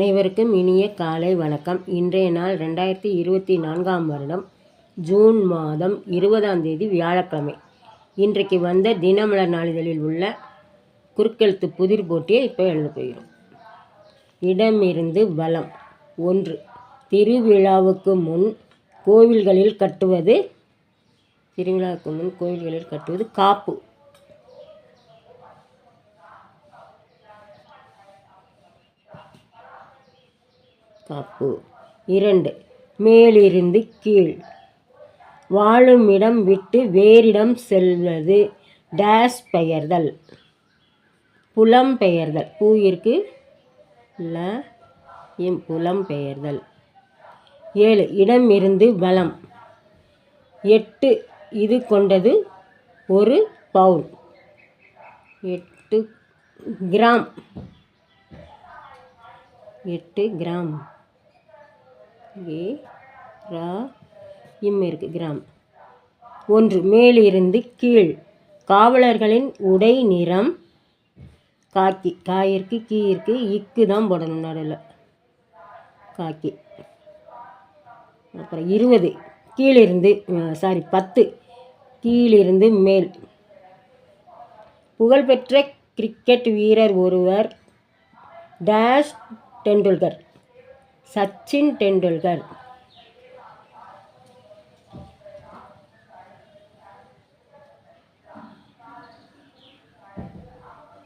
அனைவருக்கும் இனிய காலை வணக்கம். இன்றைய நாள் ரெண்டாயிரத்தி இருபத்தி நான்காம் வருடம் ஜூன் மாதம் இருபதாம் தேதி வியாழக்கிழமை. இன்றைக்கு வந்த தினமலர் நாளிதழில் உள்ள குறுக்கெழுத்து புதிர் போட்டியை இப்போ எழுந்து போயிடும் இடமிருந்து வலம். ஒன்று. திருவிழாவுக்கு முன் கோவில்களில் கட்டுவது திருவிழாவுக்கு முன் கோவில்களில் கட்டுவது காப்பு. காப்பு இரண்டு மேலிருந்து கீழ். வாழும் இடம் விட்டு வேறிடம் செல்வது. டேஸ் பெயர்தல். புலம் பெயர்தல். பூவிற்கு ல இம் புலம் பெயர்தல். ஏழு இடம் இருந்து பலம் எட்டு இது கொண்டது ஒரு பவுன். எட்டு கிராம். எட்டு கிராம். ஏ ரா இம் இருக்குது கிராம். ஒன்று மேலிருந்து கீழ். காவலர்களின் உடை நிறம் காக்கி காயிற்கு இருக்குது இக்கு தான் போடணும் நடுவில். காக்கி. அப்புறம் இருபது கீழிருந்து சாரி பத்து கீழிருந்து மேல். புகழ்பெற்ற கிரிக்கெட் வீரர் ஒருவர் டேஷ் டெண்டுல்கர். சச்சின் டெண்டுல்கர்.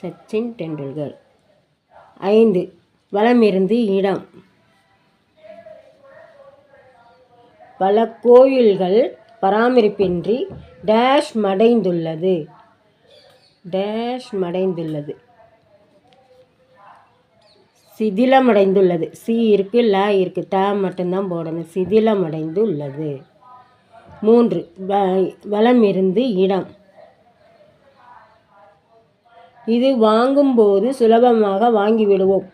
சச்சின் டெண்டுல்கர். ஐந்து வளமிருந்து இடம். பல கோயில்கள் பராமரிப்பின்றி டேஷ் மடைந்துள்ளது. டேஷ் மடைந்துள்ளது. சிதிலமடைந்துள்ளது. சி இருக்கு ல இருக்கு த மட்டும்தான் போடணும். சிதிலமடைந்து உள்ளது மூன்று வ இருந்து இடம். இது வாங்கும்போது சுலபமாக வாங்கிவிடுவோம்.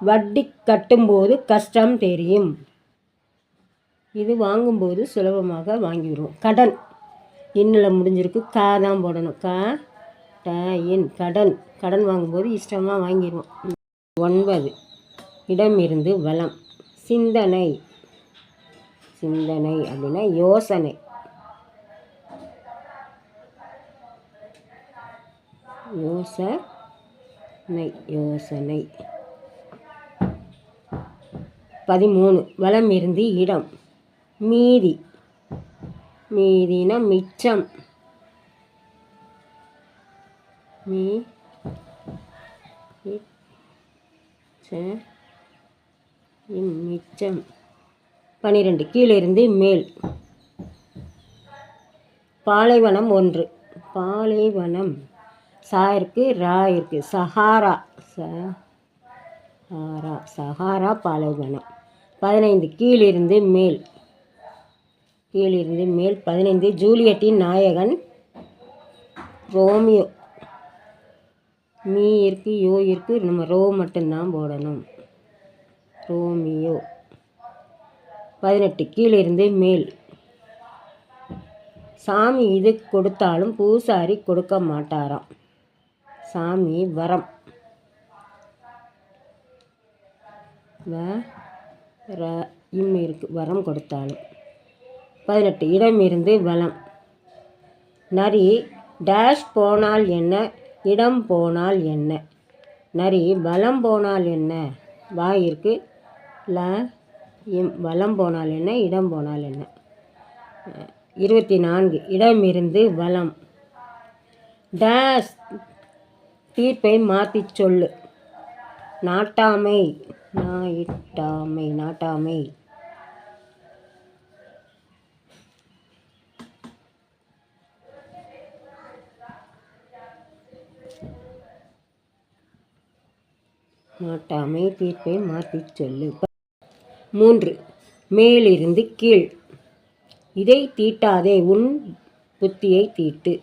வட்டி கட்டும்போது கஷ்டம் தெரியும். இது வாங்கும்போது சுலபமாக வாங்கிவிடுவோம். கடன். இன்னில் முடிஞ்சிருக்கு. கா தான் போடணும். கா ட இன். கடன். கடன் வாங்கும்போது இஷ்டமாக வாங்கிடுவோம் ஒன்பது. இடமிருந்து வளம். சிந்தனை. சிந்தனை அப்படின்னா யோசனை. யோசனை யோசனை. பதிமூணு. வளம் இருந்து இடம். மீதி. மீதினா மிச்சம். மீ ச மிச்சம் பனிரெண்டு. கீழிருந்து மேல். பாலைவனம் ஒன்று. பாலைவனம். சா இருக்கு ரா இருக்கு சஹாரா. சஹாரா. சஹாரா பாலைவனம். பதினைந்து. கீழிருந்து மேல். கீழிருந்து மேல். பதினைந்து. ஜூலியட்டின் நாயகன் ரோமியோ. மீ இருக்குது யோ இருக்கு நம்ம ரோ மட்டும்தான் போடணும். ரோமியோ பதினெட்டு கீழிருந்து மேல். சாமி இது கொடுத்தாலும் பூசாரி கொடுக்க மாட்டாராம். சாமி வரம். வ ர இம் இருக்கு வரம் கொடுத்தாலும். பதினெட்டு இடம் இருந்து வளம். நரி டேஷ் போனால் என்ன? இடம் போனால் என்ன? நரி வலம் போனால் என்ன? வாயிற்கு ல இம் வலம் போனால் என்ன? இடம் போனால் என்ன? இருபத்தி நான்கு இடமிருந்து வளம் டேஸ் தீர்ப்பை மாற்றி சொல்லு. நாட்டாமை நாயிட்டாமை நாட்டாமை. மாட்டாமை தீர்ப்பை மாற்றி சொல்லு. மூன்று மேலிருந்து கீழ். இதை தீட்டாதே உன் புத்தியை தீட்டு.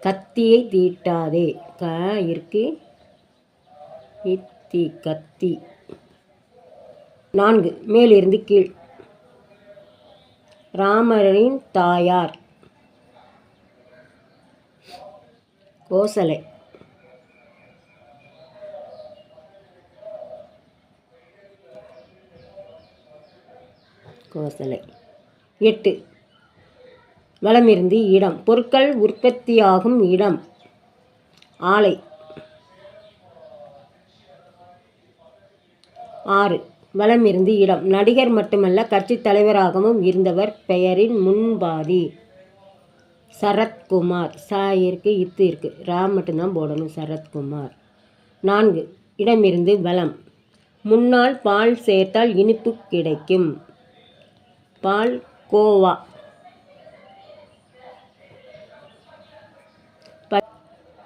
கத்தியை தீட்டாதே க இருக்கு. இத்தி கத்தி. நான்கு மேலிருந்து கீழ். ராமரின் தாயார். கோசலை. கோசலை. எட்டு. வளமிருந்து இடம். பொருட்கள் உற்பத்தியாகும் இடம். ஆலை. ஆறு. வளமிருந்து இடம். நடிகர் மட்டுமல்ல கட்சித் தலைவராகவும் இருந்தவர் பெயரின் முன்பாதி. சரத்குமார். சா இருக்கு இத்து இருக்கு. ரா மட்டும்தான் போடணும் சரத்குமார். நான்கு. இடமிருந்து வளம். முன்னால் பால் சேர்த்தால் இனிப்பு கிடைக்கும். பால் கோவா.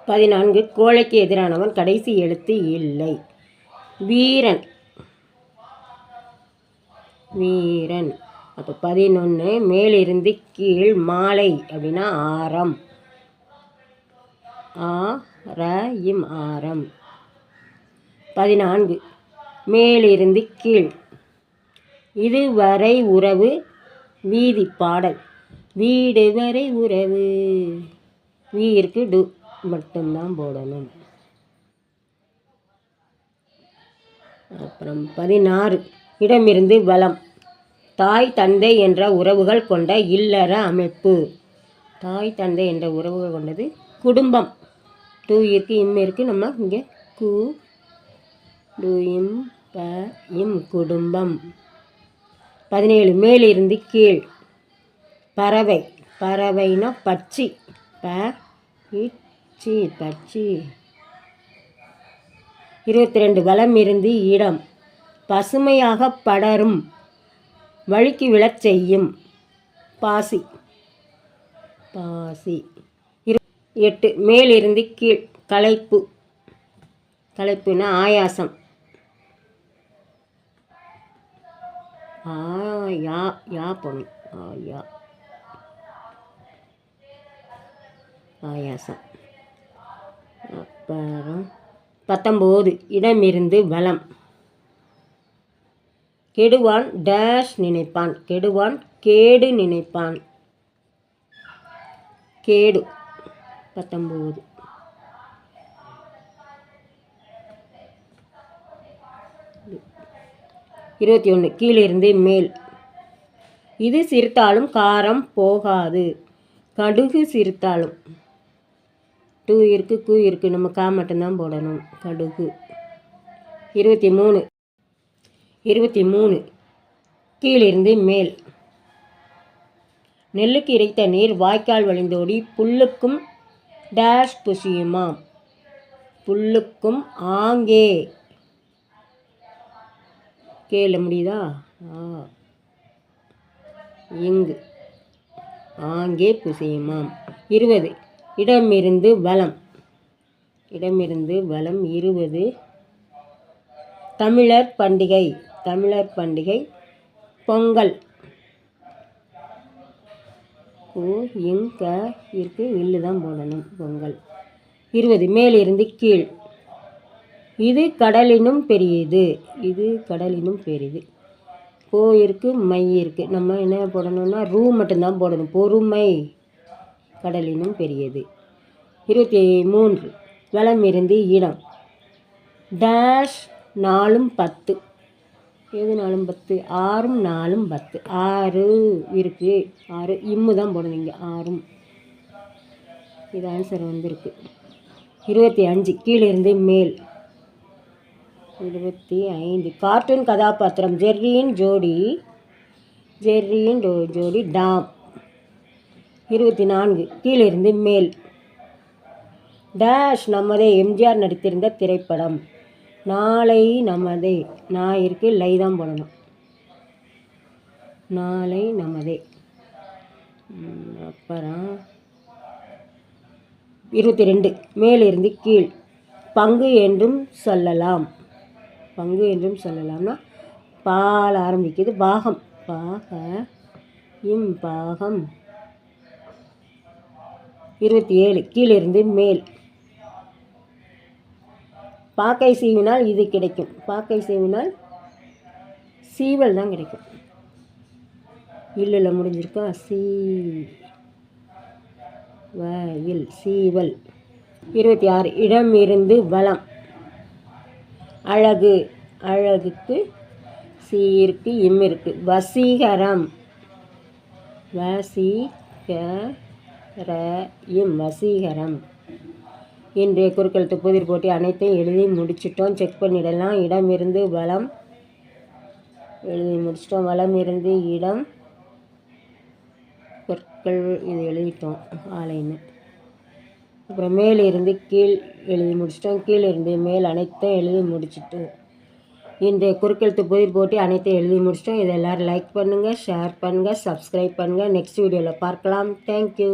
பதினான்கு கோழைக்கு எதிரானவன் கடைசி எழுத்து இல்லை. வீரன். வீரன். அப்போ பதினொன்று மேலிருந்து கீழ் மாலை அப்படின்னா ஆரம். ஆ ர இம் ஆரம். பதினான்கு மேலிருந்து கீழ். இதுவரை உறவு வீதி பாடல் வீடு வரை உறவு? வீருக்கு டு. மட்டும்தான் போடணும். அப்புறம் பதினாறு. இடமிருந்து வளம் தாய் தந்தை என்ற உறவுகள் கொண்ட இல்லற அமைப்பு. தாய் தந்தை என்ற உறவுகள் கொண்டது குடும்பம். டூ இருக்கு இம் இருக்கு. நம்ம இங்கே கு டு இம் ப இம் குடும்பம். பதினேழு மேலிருந்து கீழ். பறவை பறவைனா பச்சி ப இச்சி பச்சி இருபத்தி ரெண்டு வளம் இருந்து இடம். பசுமையாக படரும் வழுக்கி விழச் செய்யும். பாசி பாசி. இரு எட்டு மேலிருந்து கீழ். களைப்பு களைப்புனா ஆயாசம். ஆ யா யா போகணும் ஆ யா. ஆயாசம் அப்புறம் பத்தொம்போது இடமிருந்து வளம் கெடுவான் டேஷ் நினைப்பான். கெடுவான் கேடு நினைப்பான். கேடு. பத்தொம்போது. இருபத்தி ஒன்று கீழிருந்து மேல். இது சிரித்தாலும் காரம் போகாது. கடுகு சிரித்தாலும். டூ இருக்கு கூ இருக்கு நம்ம கா மட்டும்தான் போடணும். கடுகு. இருபத்தி மூணு. இருபத்தி மூணு. கீழிருந்து மேல். நெல்லுக்கு இறைத்த நீர் வாய்க்கால் வழிந்தோடி புல்லுக்கும் டேஷ் புசியுமாம். புல்லுக்கும் ஆங்கே. கேள முடியுதா? ஆ. இங்கு. ஆங்கே புசியுமாம். இருபது. இடமிருந்து வலம். இடமிருந்து வலம் இருபது. தமிழர் பண்டிகை. தமிழர் பண்டிகை. பொங்கல். ஓ இங்க இருக்கு இல்லு தான் போடணும் பொங்கல். இருபது. மேலிருந்து கீழ். இது கடலினும் பெரியது. இது கடலினும் பெரியது. போ இருக்குது மை இருக்குது நம்ம என்ன போடணும்னா ரூ மட்டும்தான் போடணும். பொறுமை கடலினும் பெரியது. இருபத்தி மூன்று. வளம் இருந்து இடம். டேஷ் நாலும் பத்து. எது நாலும் பத்து? ஆறும் நாலும் பத்து. ஆறு இருக்கு. ஆறு. இம்மு தான் போடணும் இங்கே. ஆறும். இது ஆன்சர் வந்துருக்கு. இருபத்தி அஞ்சு. கீழே இருந்து மேல். இருபத்தி ஐந்து. கார்ட்டூன் கதாபாத்திரம். ஜெர்ரியின் ஜோடி ஜெர்ரியின் டோ- ஜோடி டாம். இருபத்தி நான்கு. கீழிருந்து மேல். டேஷ் நமதே எம்ஜிஆர் நடித்திருந்த திரைப்படம். நாளை நமதே. நான் இருக்கு லை தான் போடணும். நாளை நமதே. அப்புறம் இருபத்தி ரெண்டு. மேலிருந்து கீழ். பங்கு என்றும் சொல்லலாம். பங்கு என்றும் சொல்லலாம்னா பால் ஆரம்பிக்குது பாகம். பாக இம் பாகம். இருபத்தி ஏழு கீழிருந்து மேல். பாக்கை சீவினால் இது கிடைக்கும். பாக்கை சீவினால் சீவல் தான் கிடைக்கும். இல்லைல்ல முடிஞ்சிருக்கா? சீ வயல் சீவல். இருபத்தி ஆறு இடம் இருந்து வளம். அழகு அழகுக்கு சீருக்கு இம் இருக்கு. வசீகரம். வசீகரம் வசீகரம். இன்றைய குறுக்கெழுத்து புதிர் போட்டி அனைத்தையும் எழுதி முடிச்சிட்டோம். செக் பண்ணிடலாம். இடம் இருந்து வளம். எழுதி முடிச்சிட்டோம். வளம் இருந்து இடம். பொருட்கள் இது எழுதிட்டோம். ஆலைன்னு. அப்புறம் மேலிருந்து கீழ் எழுதி முடிச்சிட்டோம். கீழே இருந்து மேல் அனைத்தும் எழுதி முடிச்சிட்டோம் இந்த குறுக்கெழுத்து புதிர் போட்டி அனைத்தையும் எழுதி முடிச்சிட்டோம். இதை எல்லோரும் லைக் பண்ணுங்கள் ஷேர் பண்ணுங்கள் சப்ஸ்கிரைப் பண்ணுங்கள் நெக்ஸ்ட் வீடியோவில் பார்க்கலாம். தேங்க்யூ